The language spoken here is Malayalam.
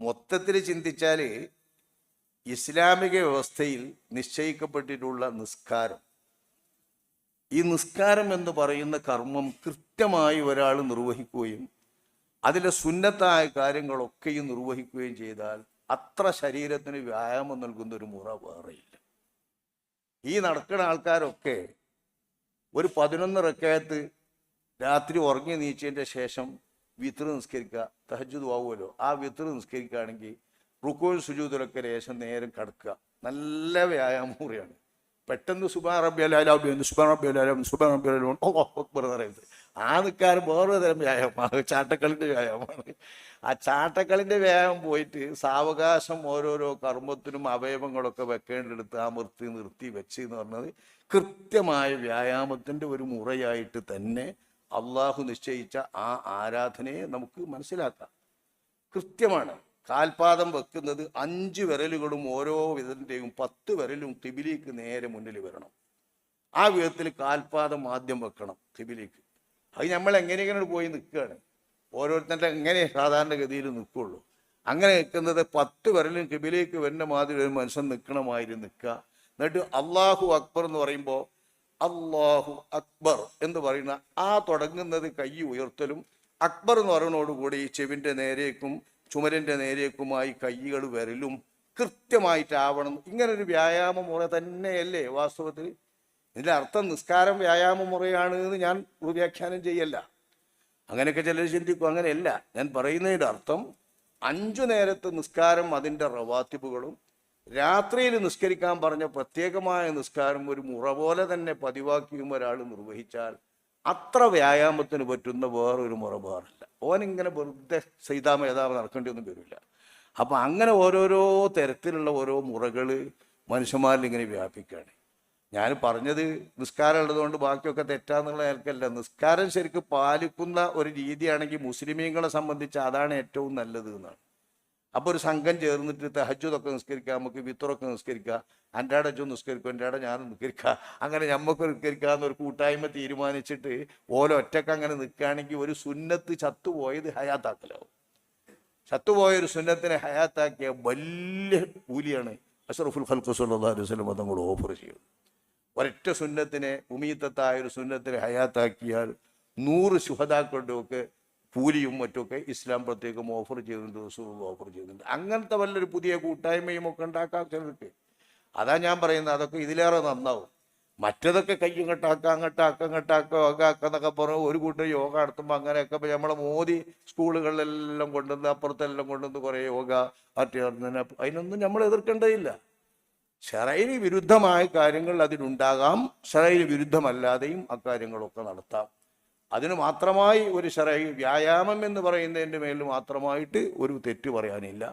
മൊത്തത്തിൽ ചിന്തിച്ചാൽ ഇസ്ലാമിക വ്യവസ്ഥയിൽ നിശ്ചയിക്കപ്പെട്ടിട്ടുള്ള നിസ്കാരം. ഈ നിസ്കാരം എന്ന് പറയുന്ന കർമ്മം കൃത്യമായി ഒരാൾ നിർവഹിക്കുകയും അതിലെ സുന്നത്തായ കാര്യങ്ങളൊക്കെയും നിർവഹിക്കുകയും ചെയ്താൽ അത്ര ശരീരത്തിന് വ്യായാമം നൽകുന്ന ഒരു മുറ വേറെയില്ല ഈ നടക്കുന്ന ആൾക്കാരൊക്കെ ഒരു പതിനൊന്ന് രാത്രി ഉറങ്ങി നീച്ചതിന്റെ ശേഷം വിത്ര നിസ്കരിക്കുക തഹജുദ് ആവുമല്ലോ. ആ വിത്ര നിസ്കരിക്കുകയാണെങ്കിൽ റുക്കോൽ സുജൂതിലൊക്കെ ലേശം നേരം കടക്കുക. നല്ല വ്യായാമ മുറിയാണ് പെട്ടെന്ന് സുബാൻ റബ്ബി അലാലും സുബാൻ റബ്ബി അലാലും സുബാൻ റബ്ബി അലാബി അക്ബർ എന്ന് പറയുന്നത്. ആ നിൽക്കാറ് വേറൊരു തരം വ്യായാമമാണ്. ചാട്ടക്കളിന്റെ വ്യായാമമാണ്. ആ ചാട്ടക്കളിന്റെ വ്യായാമം പോയിട്ട് സാവകാശം ഓരോരോ കർമ്മത്തിനും അവയവങ്ങളൊക്കെ വെക്കേണ്ടടുത്ത് നിർത്തി നിർത്തി വെച്ച് എന്ന് പറഞ്ഞത് കൃത്യമായ വ്യായാമത്തിന്റെ ഒരു മുറയായിട്ട് തന്നെ അള്ളാഹു നിശ്ചയിച്ച ആ ആരാധനയെ നമുക്ക് മനസ്സിലാക്കാം. കൃത്യമാണ്. കാൽപാദം വെക്കുന്നത് അഞ്ച് വിരലുകളും ഓരോ വിധത്തിന്റെയും പത്ത് വിരലും കിബിലിക്ക് നേരെ മുന്നിൽ വരണം. ആ വിധത്തിൽ കാൽപാദം ആദ്യം വെക്കണം കിബിലിക്ക് അത് നമ്മൾ എങ്ങനെയെങ്കിലും പോയി നിൽക്കുകയാണ്? ഓരോരുത്തരുടെ എങ്ങനെ സാധാരണ സാധാരണഗതിയിൽ നിൽക്കുള്ളൂ അങ്ങനെ നിൽക്കുന്നത് പത്ത് വിരലും കിബിലേക്ക് വരുന്ന മാതിരി ഒരു മനുഷ്യൻ നിൽക്കണമായിരുന്നു നിൽക്കുക. എന്നിട്ട് അള്ളാഹു അക്ബർ എന്ന് പറയുമ്പോൾ അള്ളാഹു അക്ബർ എന്ന് പറയുന്ന ആ തുടങ്ങുന്നത് കൈ ഉയർത്തലും. അക്ബർ എന്ന് പറയുന്നതോടുകൂടി ചെവിന്റെ നേരേക്കും ചുമരിന്റെ നേരേക്കുമായി കൈകൾ വരലും കൃത്യമായിട്ടാവണം. ഇങ്ങനെ ഒരു വ്യായാമ മുറ തന്നെയല്ലേ വാസ്തവത്തിൽ? ഇതിന്റെ അർത്ഥം നിസ്കാരം വ്യായാമ മുറയാണ് എന്ന് ഞാൻ വ്യാഖ്യാനം ചെയ്യല്ല. അങ്ങനെയൊക്കെ ചിലർ ചിന്തിക്കും അങ്ങനെയല്ല. ഞാൻ പറയുന്നതിന്റെ അർത്ഥം അഞ്ചു നേരത്തെ നിസ്കാരം അതിന്റെ റവാത്തിബുകളും രാത്രിയിൽ നിസ്കരിക്കാൻ പറഞ്ഞ പ്രത്യേകമായ നിസ്കാരം ഒരു മുറ പോലെ തന്നെ പതിവാക്കിയും ഒരാൾ നിർവഹിച്ചാൽ അത്ര വ്യായാമത്തിന് പറ്റുന്ന വേറൊരു മുറ വേറില്ല ഓനിങ്ങനെ വെറുതെ സീതാമേതാവ് നടക്കേണ്ടി ഒന്നും വരില്ല. അപ്പം അങ്ങനെ ഓരോരോ തരത്തിലുള്ള ഓരോ മുറകൾ മനുഷ്യന്മാരിൽ ഇങ്ങനെ വ്യാപിക്കുകയാണ്. ഞാൻ പറഞ്ഞത് നിസ്കാരം ഉള്ളതുകൊണ്ട് ബാക്കിയൊക്കെ തെറ്റാന്നുള്ള നിലക്കല്ല. നിസ്കാരം ശരിക്കും പാലിക്കുന്ന ഒരു രീതിയാണെങ്കിൽ മുസ്ലിമീങ്ങളെ സംബന്ധിച്ച് അതാണ് ഏറ്റവും നല്ലത് എന്നാണ്. അപ്പോൾ ഒരു സംഘം ചേർന്നിട്ട് തഹജുദൊക്കെ നിസ്കരിക്കുക നമുക്ക് വിത്തറൊക്കെ നിസ്കരിക്കുക എന്റെ അടച്ചു നിസ്കരിക്കും എന്റെ അട ഞാൻ നിസ്കരിക്കുക. അങ്ങനെ നമുക്ക് നിസ്കരിക്കുക എന്നൊരു കൂട്ടായ്മ തീരുമാനിച്ചിട്ട് ഓരോ ഒറ്റയ്ക്ക് അങ്ങനെ നിൽക്കുകയാണെങ്കിൽ ഒരു സുന്നത്ത് ചത്തുപോയത് ഹയാത്താക്കലാവും. ചത്തുപോയ ഒരു സുന്നത്തിനെ ഹയാത്താക്കിയ വലിയ കൂലിയാണ് അഷറഫുൽ ഖൽഖു സല്ലല്ലാഹു അലൈഹി വസല്ലം തങ്ങൾ ഓഫർ ചെയ്യും ഒരൊറ്റ സുന്നത്തിനെ ഉമീത്തത്തായ ഒരു സുന്നത്തിനെ ഹയാത്താക്കിയാൽ നൂറ് ശുഹതാക്കളുടെ ഒക്കെ കൂലിയും മറ്റുമൊക്കെ ഇസ്ലാം പ്രത്യേകം ഓഫർ ചെയ്യുന്നുണ്ട് റസൂൽ ഓഫർ ചെയ്യുന്നുണ്ട് അങ്ങനത്തെ വല്ലൊരു പുതിയ കൂട്ടായ്മയും ഒക്കെ ഉണ്ടാക്കാം ചിലർക്ക്. അതാ ഞാൻ പറയുന്നത് അതൊക്കെ ഇതിലേറെ നന്നാവും. മറ്റതൊക്കെ കൈ ഇങ്ങോട്ടാക്കുക അങ്ങോട്ടാക്കുക അങ്ങോട്ടാക്കുക ഒക്കെ ആക്കുക എന്നൊക്കെ പറഞ്ഞു ഒരു കൂട്ടം യോഗ നടത്തുമ്പോൾ അങ്ങനെയൊക്കെ ഇപ്പം നമ്മളെ മോദി സ്കൂളുകളിലെല്ലാം കൊണ്ടുവന്ന് അപ്പുറത്തെല്ലാം കൊണ്ടുവന്ന് കുറേ യോഗ നടത്തുന്നതിന് അതിനൊന്നും നമ്മൾ എതിർക്കേണ്ടതില്ല. ഷറൈന് വിരുദ്ധമായ കാര്യങ്ങൾ അതിനുണ്ടാകാം. ഷറൈന് വിരുദ്ധമല്ലാതെയും അക്കാര്യങ്ങളൊക്കെ നടത്താം. അതിന് മാത്രമായി ഒരു ശരഹി വ്യായാമം എന്ന് പറയുന്നതിന്റെ മേൽ മാത്രമായിട്ട് ഒരു തെറ്റ് പറയാനില്ല.